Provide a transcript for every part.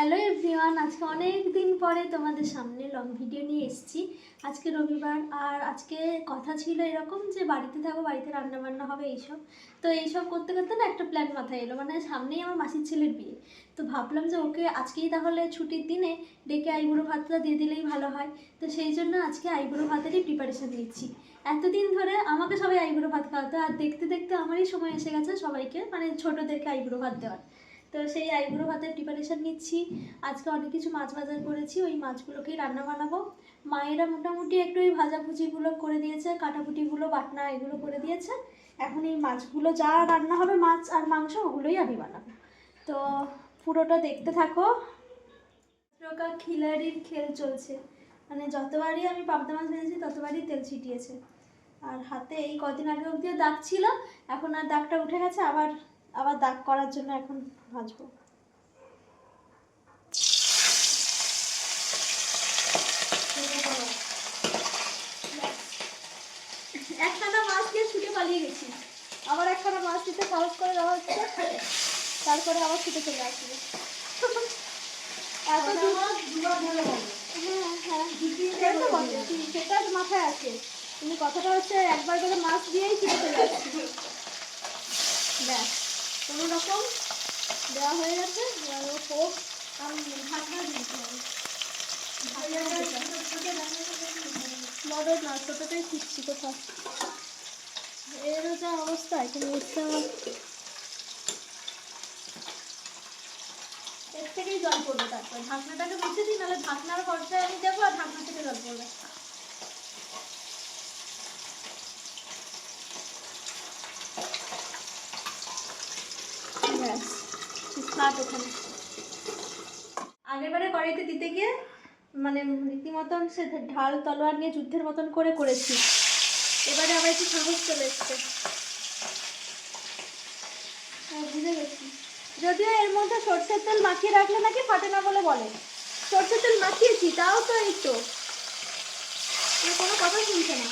Hello everyone আজকে অনেক দিন পরে তোমাদের সামনে লং ভিডিও নিয়ে এসেছি। আজকে রবিবার, আর আজকে কথা ছিল এরকম যে বাড়িতে থাকো, বাড়িতে রান্না বান্না হবে এইসব। তো এইসব করতে করতে না একটা প্ল্যান মাথায় এলো মানে সামনেই আমার মাসির ছেলের বিয়ে। তো ভাবলাম যে ওকে আজকেই তাহলে ছুটির দিনে ডেকে আইবুড়ো ভাতটা দিয়ে দিলেই ভালো হয়। তো সেই জন্য আজকে আইবুড়ো ভাতেরই প্রিপারেশান নিচ্ছি। এতদিন ধরে আমাকে সবাই আইবুড়ো ভাত খাওয়াতো, আর দেখতে দেখতে আমারই সময় এসে গেছে সবাইকে মানে ছোটোদেরকে আইবুড়ো ভাত দেওয়ার। তো সেই আইবুড়ো ভাতের প্রিপারেশন নিচ্ছি। আজকে অনেক কিছু মাছ বাজার করেছি, ওই মাছগুলোকেই রান্না বানাবো। মায়েরা মোটামুটি একটু ওই ভাজাভুজিগুলো করে দিয়েছে, কাটাকুটিগুলো, বাটনা এগুলো করে দিয়েছে। এখন এই মাছগুলো যা রান্না হবে, মাছ আর মাংস, ওগুলোই আমি বানাবো। তো পুরোটা দেখতে থাকো। প্রকার খিলাড়ির খেল চলছে। মানে যতবারই আমি পাবদা মাছ ভেজেছি, ততবারই তেল ছিটিয়েছে। আর হাতে এই কদিন আগে অবধিও দাগ ছিল, এখন আর দাগটা উঠে গেছে, আবার আবার দাগ করার জন্য এখন ভাজবো। একখানা মাছ দিয়ে ছুটে পালিয়ে গেছি। আবার একখানা মাছ দিতে সাহস করে দেওয়া হচ্ছে। তারপরে আবার ছুটে চলে আসবে। এত হ্যাঁ হ্যাঁ। সেটা মাথায় আছে কিন্তু কথাটা হচ্ছে একবার করে মাছ দিয়েই ছুটে চলে আসছি। ব্যাস। কোনো রকম দেওয়া হয়ে গেছে, এবার ও হোক আমি ঢাকনা দিতে হবে। বড় না, ছোটোটাই খুঁজছি কোথাও। এরও যা অবস্থা, এখানে আমার এর থেকেই জল পড়বে তারপর। ঢাকনাটাকে মুছে দিই, নাহলে ঢাকনার খরচায় আমি দেবো আর ঢাকনা থেকে জল পড়বে ব্যাস স্টার্ট ওখানে। আগেরবারে কড়াইতে দিতে গিয়ে মানে রীতিমতন সে ঢাল তলোয়ার নিয়ে যুদ্ধের মতন করে করেছি। এবারে আবার একটু সাহস চলে এসছে। হ্যাঁ, যদিও এর মধ্যে সর্ষের তেল মাখিয়ে রাখলে নাকি ফাটে না বলে বলে। সর্ষের তেল মাখিয়েছি তাও তো এই তো। কোনো কথা শুনছে না।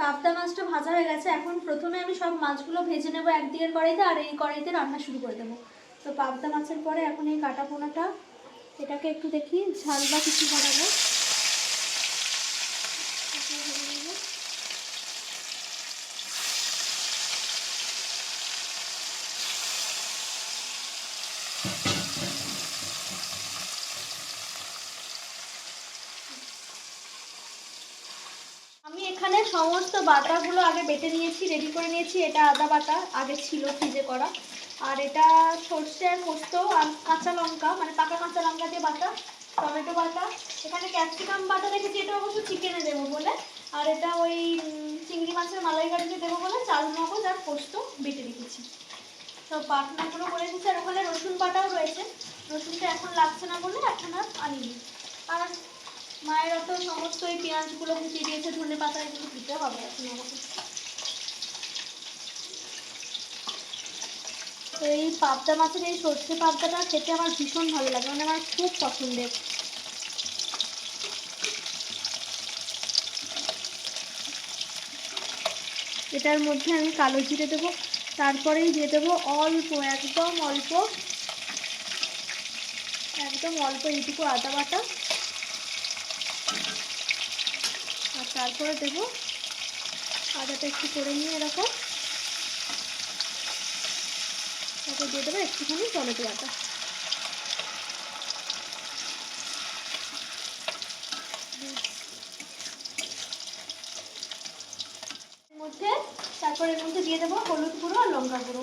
পাবদা মাছটা ভাজা হয়ে গেছে। এখন প্রথমে আমি সব মাছগুলো ভেজে নেব একদিকের কড়াইতে আর এই কড়াইতে রান্না শুরু করে দেবো। তো পাবদা মাছের পরে এখন এই কাটা পোনাটা, এটাকে একটু দেখি ঝাল বা কিছু বানাবো এটাকে ভেজে নেব। আমি এখানে সমস্ত বাটাগুলো আগে বেটে নিয়েছি রেডি করে নিয়েছি। এটা আদা বাটা, আগে ছিল ফ্রিজে করা। আর এটা সর্ষে আর পোস্ত আর কাঁচা লঙ্কা মানে পাকা কাঁচা লঙ্কা দিয়ে বাটা, টমেটো বাটা। এখানে ক্যাপসিকাম বাটা রেখেছি এটা অবশ্য চিকেনে দেবো বলে। আর এটা ওই চিংড়ি মাছের মালাইকারিতে দেবো বলে, চাল, মগজ আর পোস্ত বেটে রেখেছি। সব বাটনাগুলো করে দিচ্ছি আর ওখানে রসুন বাটাও রয়েছে। রসুনটা এখন লাগছে না বলে এখন আর আনিনি। আর মায়ের অত সমস্ত এই পেঁয়াজগুলো কুচিয়ে দিয়েছে, ধনে পাতা এগুলো দিতে হবে এখন আমাকে। তো এই পাবদা মাছের এই সর্ষে পাবদাটা খেতে আমার ভীষণ ভালো লাগে মানে আমার খুব পছন্দের। এটার মধ্যে আমি কালো জিরে দেবো, তারপরেই দিয়ে দেবো অল্প, একদম অল্প একদম অল্প এইটুকু আদা বাটা আর তারপরে দেবো আদাটা একটু করে নিয়ে এরকম তারপর দিয়ে দেবো একটুখানি টমেটো এর মধ্যে, তারপর এর মধ্যে দিয়ে দেবো হলুদ গুঁড়ো আর লঙ্কা গুঁড়ো।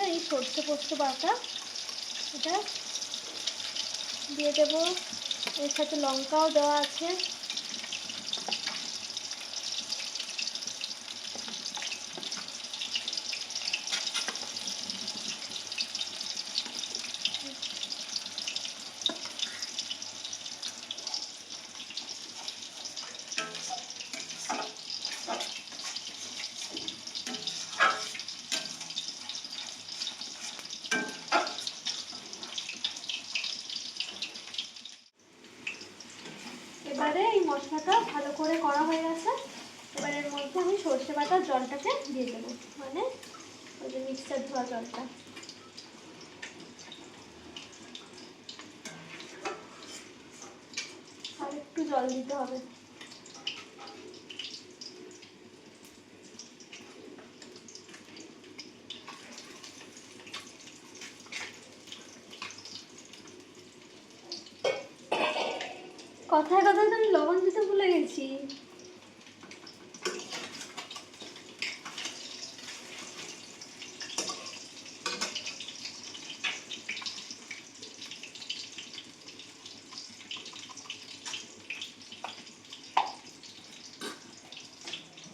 মধ্যে এই সর্ষে পোস্ত বাটা। এটা দিয়ে দেবো। এর সাথে লঙ্কাও দেওয়া আছে সর্ষে বাটার জলটাকে দিয়ে দেবো মানে ওই যে মিক্সার ধোয়া জলটা। আর একটু জল দিতে হবে কথায় কথায় তো আমি লবণ দিতে ভুলে গেছি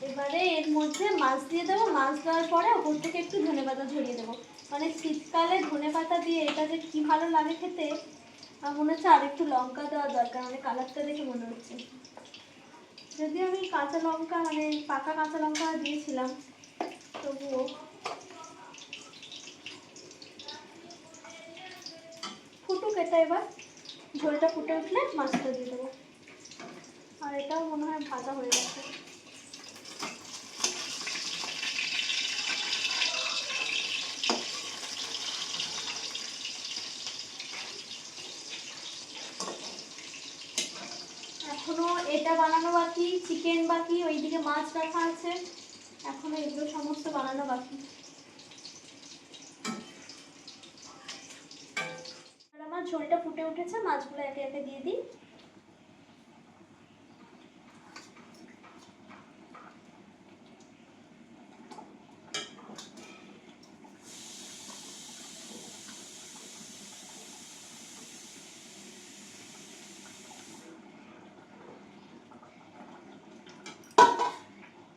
এবারে এর মধ্যে মাছ দিয়ে দেবো, মাছ দেওয়ার পরে ওপর থেকে একটু ধনে পাতা ঝরিয়ে দেবো। মানে শীতকালে ধনে পাতা দিয়ে এটা যে কী ভালো লাগে খেতে, আমার মনে হচ্ছে আর একটু লঙ্কা দেওয়া দরকার মানে কালারটা দেখে মনে হচ্ছে। যদি আমি কাঁচা লঙ্কা মানে পাকা কাঁচা লঙ্কা দিয়েছিলাম, তবুও। ফুটুক এটা এবার, ঝোলটা ফুটে উঠলে মাছটা দিয়ে দেবো। আর এটাও মনে হয় ভাজা হয়ে গেছে এখনও এটা বানানো বাকি চিকেন বাকি, ওইদিকে মাছ রাখা আছে। এখন এগুলো সমস্ত বানানো বাকি। আমার ঝোলটা ফুটে উঠেছে, মাছগুলো একে একে দিয়ে দিই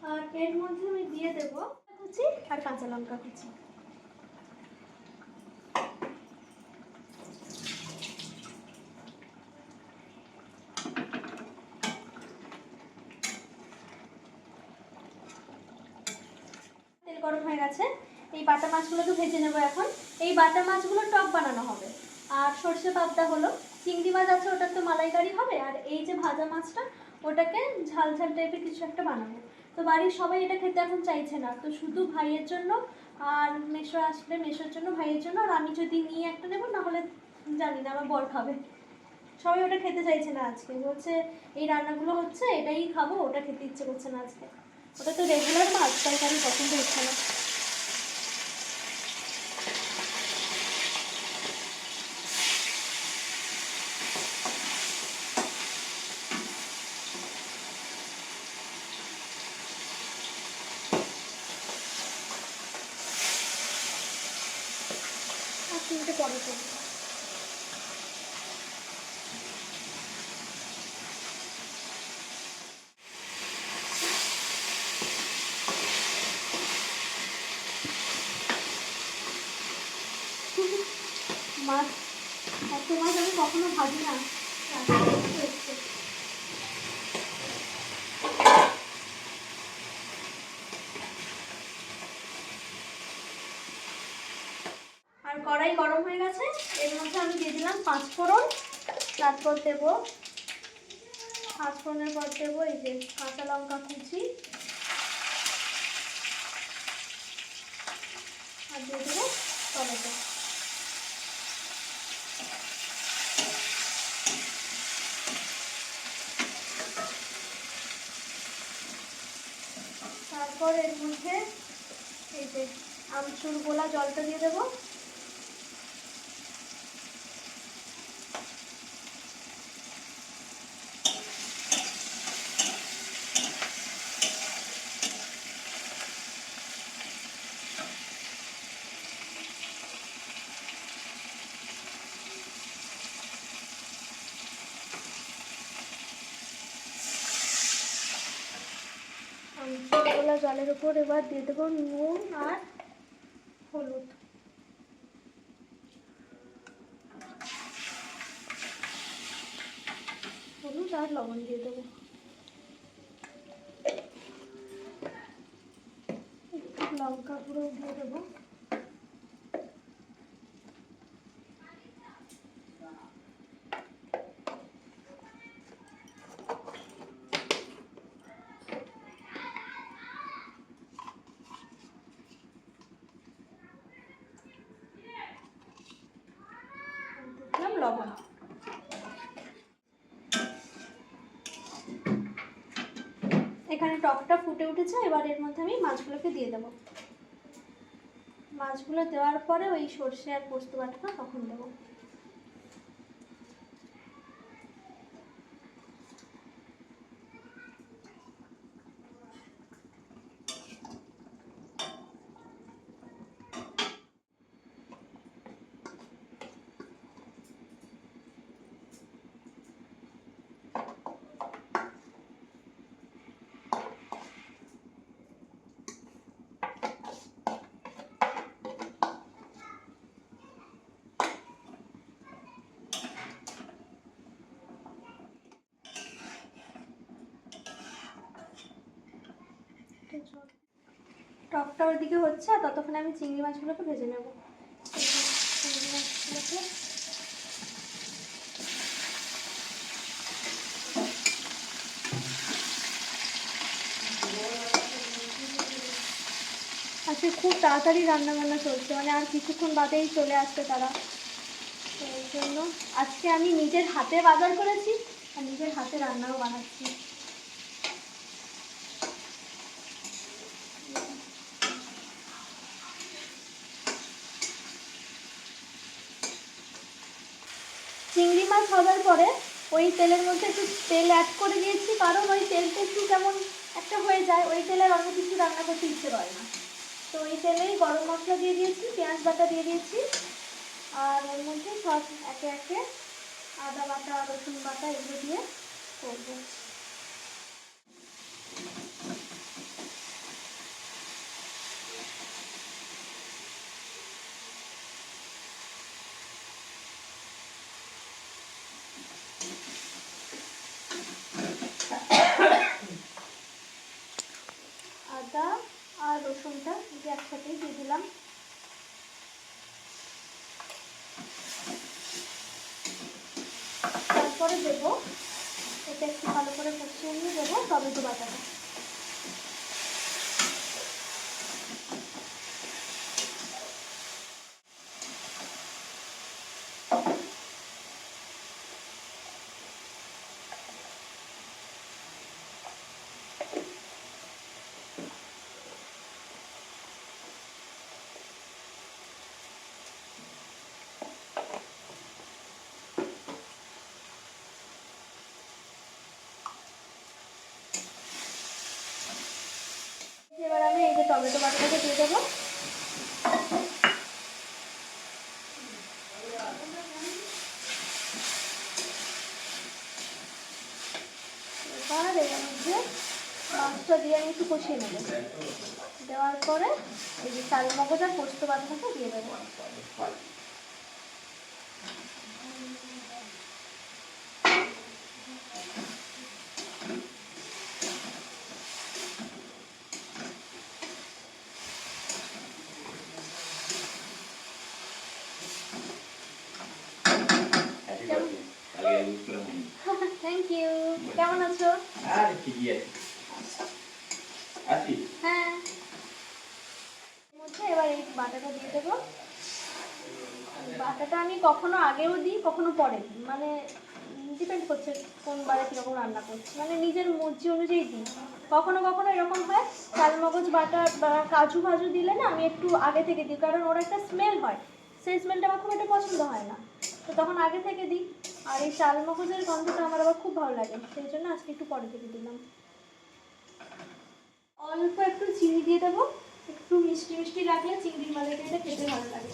আর এর মধ্যে আমি দিয়ে দেব কুচি আর কাঁচা লঙ্কা কুচি। তেল গরম হয়ে গেছে। এই বাটা মাছগুলোকে ভেজে নেব এখন। এই বাটা মাছগুলো টক বানানো হবে। আর সর্ষে পাবদা হলো। চিংড়ি মাছ আছে, ওটার তো মালাইকারি হবে। আর এই যে ভাজা মাছটা, ওটাকে ঝাল ঝাল টাইপের কিছু একটা বানাবো। তো বাড়ির সবাই এটা খেতে এখন চাইছে না। তো শুধু ভাইয়ের জন্য আর মেশো আসলে মেশোর জন্য, ভাইয়ের জন্য। আর আমি যদি নিয়ে একটা নেব, নাহলে জানি না, আমার বর খাবে। সবাই ওটা খেতে চাইছে না আজকে। বলছে, এই রান্নাগুলো হচ্ছে, এটাই খাব, ওটা খেতে ইচ্ছে করছে না আজকে। ওটা তো রেগুলার মাছ, তাই কারণ পছন্দ হচ্ছে না আর তিনটে পরে করব মাছ এত মাছ আমি কখনো ভাজি না আজকে একটু এসছে। আর কড়াই গরম হয়ে গেছে। এর মধ্যে আমি দিয়ে দিলাম পাঁচ ফোড়ন। তারপর দেব পাঁচ ফোড়নের পর দেবো এই যে কাঁচা লঙ্কা কুচি। আর দিয়ে দেবো টমেটো। তারপর এর মধ্যে এই যে আমচুর গোলা জলটা দিয়ে দেবো। জলের উপর এবার দিয়ে দেবো নুন আর হলুদ। হলুদ আর লবণ দিয়ে দেবো একটু লঙ্কা গুঁড়ো দিয়ে দেবো লবণ এখানে টকটা ফুটে উঠেছে, এবার এর মধ্যে আমি মাছগুলোকে দিয়ে দেবো। মাছগুলো দেওয়ার পরে ওই সর্ষে আর পোস্ত বাটাটা তখন দেবো। টকটা ওইদিকে হচ্ছে, আর ততক্ষণে আমি চিংড়ি মাছগুলোকে ভেজে নেব। চিংড়ি মাছগুলোকে আজকে খুব তাড়াতাড়ি রান্না বান্না চলছে মানে আর কিছুক্ষণ বাদেই চলে আসবে তারা। এই জন্য আজকে আমি নিজের হাতে বাজার করেছি, আর নিজের হাতে রান্নাও বানাচ্ছি। চিংড়ি মাছ হবার পরে ওই তেলের মধ্যে একটু তেল অ্যাড করে দিয়েছি, কারণ ওই তেলটা একটু কেমন একটা হয়ে যায়, ওই তেলে অন্য কিছু রান্না করতে ইচ্ছে করে না। তো ওই তেলেই গরম মশলা দিয়ে দিয়েছি, পেঁয়াজ বাটা দিয়ে দিয়েছি, আর এর মধ্যে সব একে একে আদা বাটা, রসুন বাটা এগুলো দিয়ে করব আদা আর রসুনটা দুটো একসাথেই দিয়ে দিলাম। তারপরে দেবো। এটা একটু ভালো করে কষিয়ে নিয়ে দেবো টমেটো বাটাটা এবার আমি এই যে টমেটো বাটাটাকে দিয়ে দেবো। মধ্যে মাছটা দিয়ে আমি একটু কষিয়ে দেওয়ার পরে এই যে চাল মগজ পোস্ত বাটাটাকে দিয়ে দেবো। থ্যাংক ইউ কেমন আছো? আর ঠিকই আছে। আসি হ্যাঁ মধ্যে এবার এই বাটাটা দিয়ে দেবো। বাটাটা আমি কখনো আগেও দিই কখনো পরে মানে ডিপেন্ড করছে কোন বারে কীরকম রান্না করছি। মানে নিজের মর্জি অনুযায়ী দিই। কখনো কখনো এরকম হয় চালমগজ বাটা বা কাজু ফাজু দিলে না আমি একটু আগে থেকে দিই কারণ ওর একটা স্মেল হয়। সেই স্মেলটা আমার খুব একটা পছন্দ হয় না। তো তখন আগে থেকে দিই। আর এই চালমগজের গন্ধটা আমার আবার খুব ভালো লাগে, সেই জন্য আজকে একটু পরে থেকে দিলাম। অল্প একটু চিনি দিয়ে দেবো। একটু মিষ্টি মিষ্টি লাগলে চিংড়ির মালাইকারিটা খেতে ভালো লাগে।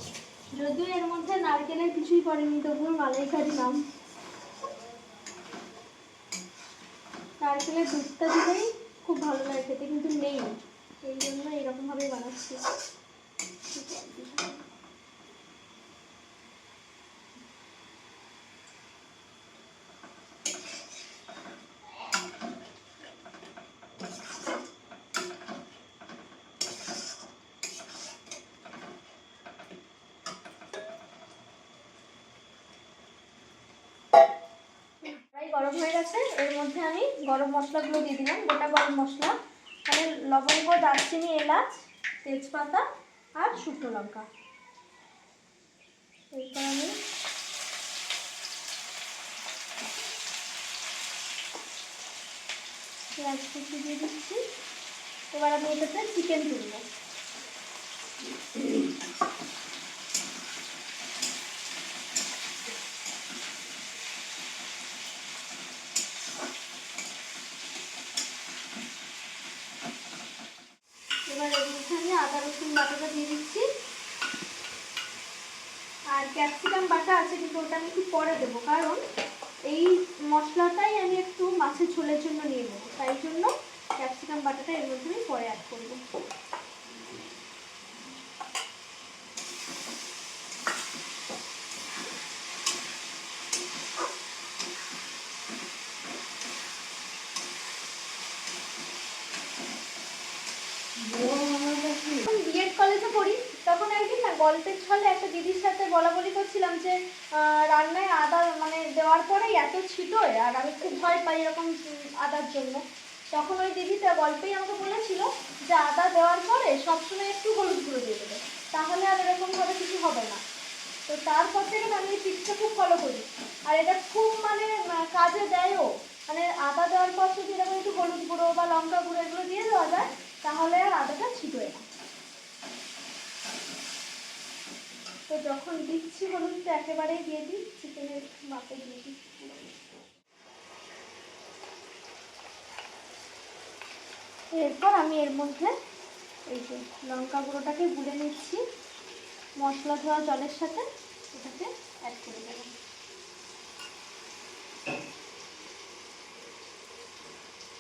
যদিও এর মধ্যে নারকেলের কিছুই পড়েনি, তবুও মালাইকারি নাম। নারকেলের দুধটা দিলেই খুব ভালো লাগে খেতে, কিন্তু নেই। এই জন্য এরকমভাবেই বানাচ্ছি। গরম হয়ে গেছে। এর মধ্যে আমি গরম মশলাগুলো দিয়ে দিলাম। গোটা গরম মশলা। মানে লবঙ্গ, দারচিনি, এলাচ, তেজপাতা আর শুকনো লঙ্কা। এরপর আমি পেঁয়াজ কুচি দিয়ে দিচ্ছি। এবার আমি এটাতে চিকেন তুলব। বাটা আছে, কিন্তু ওটা আমি একটু পরে দেবো। কারণ এই মশলাটাই আমি একটু মাছের ঝোলের জন্য নিয়ে নেব। তাই জন্য ক্যাপসিকাম বাটাটা এর মধ্যে আমি পরে অ্যাড করব যখন বিএড কলেজে পড়ি তখন একদিন না গল্পের ছলে একটা দিদির সাথে বলা বলি করছিলাম যে রান্নায় আদা মানে দেওয়ার পরেই এত ছিটোয়, আর আমি খুব ভয় পাই এরকম আদার জন্য। তখন ওই দিদিটা গল্পেই আমাকে বলেছিল যে, আদা দেওয়ার পরে সবসময় একটু হলুদ গুঁড়ো দিয়ে দেবে, তাহলে আর এরকমভাবে কিছু হবে না। তো তারপর থেকে আমি এই টিপসটা খুব ফলো করি। আর এটা খুব মানে কাজে দেয়ও। মানে আদা দেওয়ার পর যদি এরকম একটু হলুদ গুঁড়ো বা লঙ্কা গুঁড়ো এগুলো দিয়ে দেওয়া যায়, তাহলে আর আদাটা ছিটোয় না। তো যখন দিচ্ছি হলুদটা একেবারেই দিয়ে দিই, চিকেনের মাপে দিয়ে দিই। এরপর আমি এর মধ্যে এই যে লঙ্কা গুঁড়োটাকে গুলে নিচ্ছি। মশলা ধোয়া জলের সাথে এটাকে অ্যাড করে দেবো।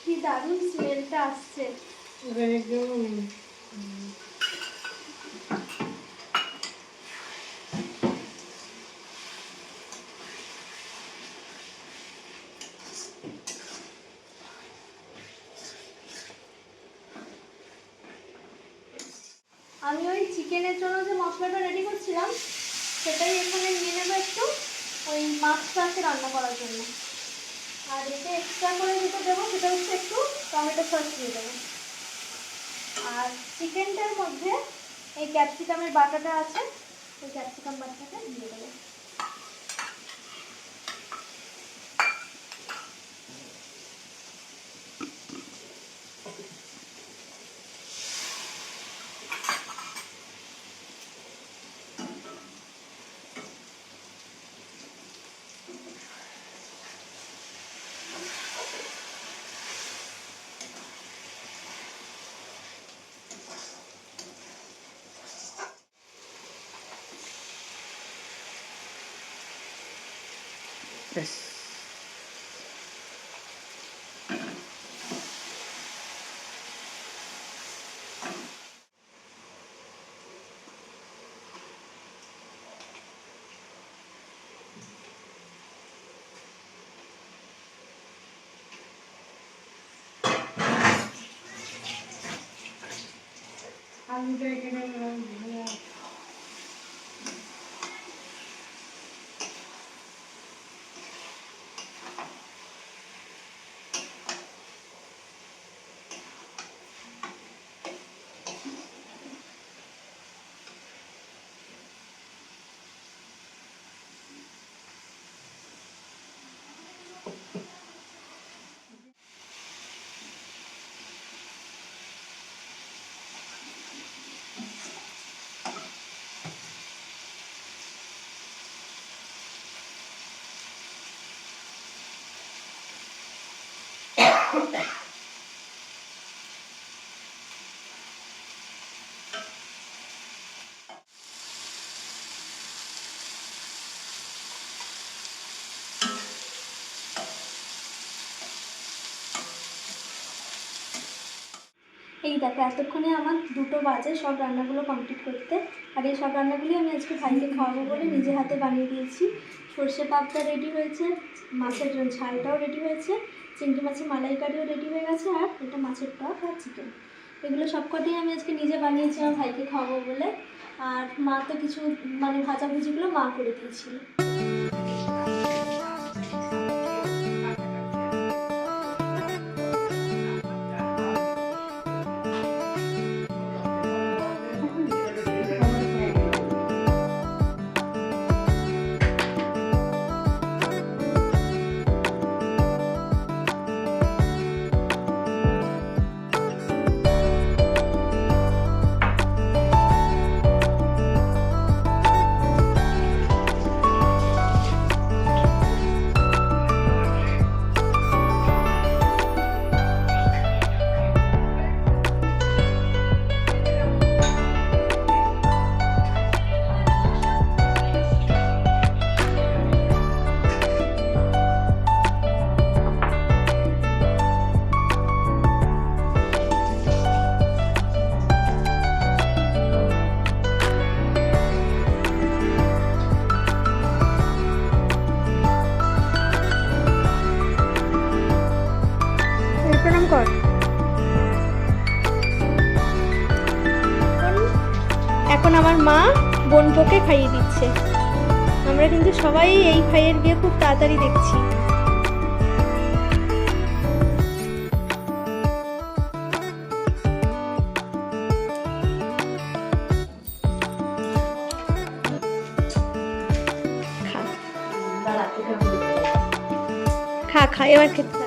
কি দারুণ স্মেলটা আসছে আমি ওই চিকেনের জন্য যে মশলাটা রেডি করছিলাম সেটাই এখানে নিয়ে নেব একটু ওই মাছটাকে রান্না করার জন্য। আর এতে এক্সট্রা করে যেটা দেবো সেটা হচ্ছে একটু টমেটো সস দিয়ে দেবো। আর চিকেনটার মধ্যে এই ক্যাপসিকামের বাটাটা আছে, ওই ক্যাপসিকাম বাটাটা দিয়ে দেবো। ですあ、みたいけないな。এই দেখো, এতক্ষণে আমার দুটো বাজে সব রান্নাগুলো কমপ্লিট করতে। আর এই সব রান্নাগুলি আমি আজকে ভাইকে খাওয়াবো বলে নিজে হাতে বানিয়ে দিয়েছি। সর্ষে পাপটা রেডি হয়েছে, মাছের ঝালটাও রেডি হয়েছে, চিংড়ি মাছের মালাইকারিও রেডি হয়ে গেছে, আর এটা মাছের টক আর চিকেন এগুলো সব সবকটাই আমি আজকে নিজে বানিয়েছি আমার ভাইকে খাওয়াবো বলে। আর মা তো কিছু মানে ভাজাভুজিগুলো মা করে দিয়েছিল। দিচ্ছে আমরা কিন্তু সবাই এই ভাইয়ের বিয়ে খুব তাড়াতাড়ি দেখছি। খা খা এবার খেতে